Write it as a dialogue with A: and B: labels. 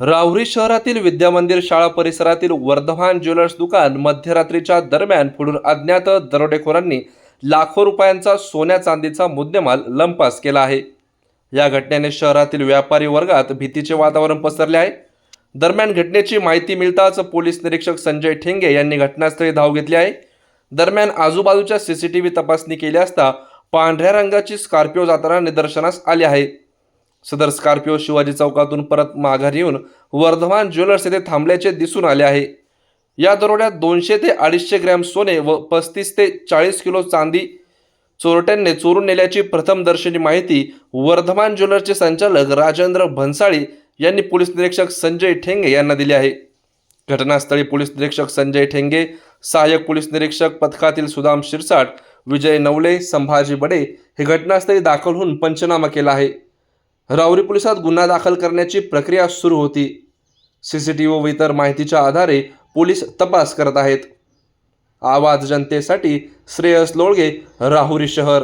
A: राहुरी शहरातील विद्यामंदिर शाळा परिसरातील वर्धमान ज्वेलर्स दुकान मध्यरात्रीच्या दरम्यान पुढून अज्ञात दरोडेखोरांनी लाखो रुपयांचा सोन्या चांदीचा मुद्देमाल लंपास केला आहे. या घटनेने शहरातील व्यापारी वर्गात भीतीचे वातावरण पसरले आहे. दरम्यान घटनेची माहिती मिळताच पोलीस निरीक्षक संजय ठेंगे यांनी घटनास्थळी धाव घेतली आहे. दरम्यान आजूबाजूच्या सीसीटीव्ही तपासणी केली असता पांढऱ्या रंगाची स्कॉर्पिओ जाताना निदर्शनास आली आहे. सदर स्कॉर्पिओ शिवाजी चौकातून परत माघारी येऊन वर्धमान ज्वेलर्स येथे थांबल्याचे दिसून आले आहे. या दरोड्यात दोनशे ते अडीचशे ग्रॅम सोने व पस्तीस ते चाळीस किलो चांदी चोरट्यांनी चोरून नेल्याची प्रथमदर्शनी माहिती वर्धमान ज्वेलर्सचे संचालक राजेंद्र भन्साळी यांनी पोलीस निरीक्षक संजय ठेंगे यांना दिली आहे. घटनास्थळी पोलीस निरीक्षक संजय ठेंगे सहाय्यक पोलीस निरीक्षक पथकातील सुदाम शिरसाट विजय नवले संभाजी बडे हे घटनास्थळी दाखल होऊन पंचनामा केला आहे. राहुरी पोलिसात गुन्हा दाखल करण्याची प्रक्रिया सुरू होती. सी सी टी व्ही व इतर माहितीच्या आधारे पोलीस तपास करत आहेत. आवाज जनतेसाठी श्रेयस लोळगे राहुरी शहर.